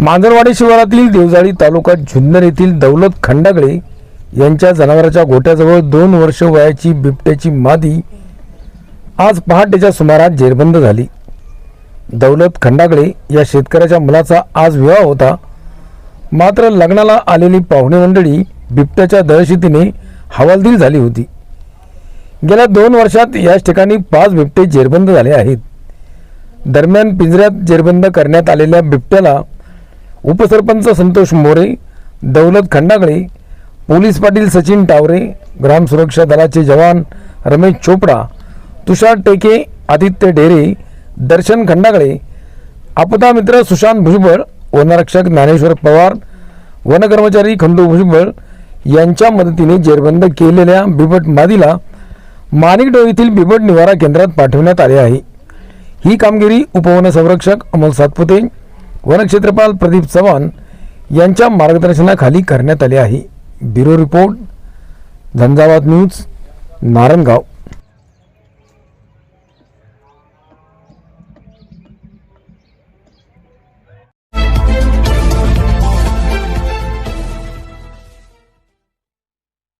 मांजरवाडी शिवारातील देवजाळी तालुका जुन्नर येथील दौलत खंडागळे यांच्या जनावराच्या गोठ्याजवळ दोन वर्ष वयाची बिबट्याची मादी आज पहाटेच्या सुमारास जेरबंद झाली. दौलत खंडागळे या शेतकऱ्याच्या मुलाचा आज विवाह होता. मात्र लग्नाला आलेली पाहुणे मंडळी बिबट्याच्या दहशतीने हवालदिल झाली होती. गेल्या दोन वर्षात याच ठिकाणी पाच बिबटे जेरबंद झाले आहेत. दरम्यान पिंजऱ्यात जेरबंद करण्यात आलेल्या बिबट्याला उपसरपंच संतोष मोरे दौलत खंडागळे पोलीस पाटील सचिन टावरे ग्राम सुरक्षा दलाचे जवान रमेश चोपडा तुषार टेके आदित्य डेरे दर्शन खंडागळे आपदा मित्र सुशांत भुजबळ वनरक्षक ज्ञानेश्वर पवार वनकर्मचारी खंडू भुजबळ यांच्या मदतीने जेरबंद केलेल्या बिबट मादीला माणिकडो येथील बिबट निवारा केंद्रात पाठवण्यात आले आहे. ही कामगिरी उपवन संरक्षक अमोल सातपुते वनक्षेत्रपाल प्रदीप चव्हाण यांच्या मार्गदर्शनाखाली करण्यात आले आहे. Bureau report Zanzavat news Narayangaon.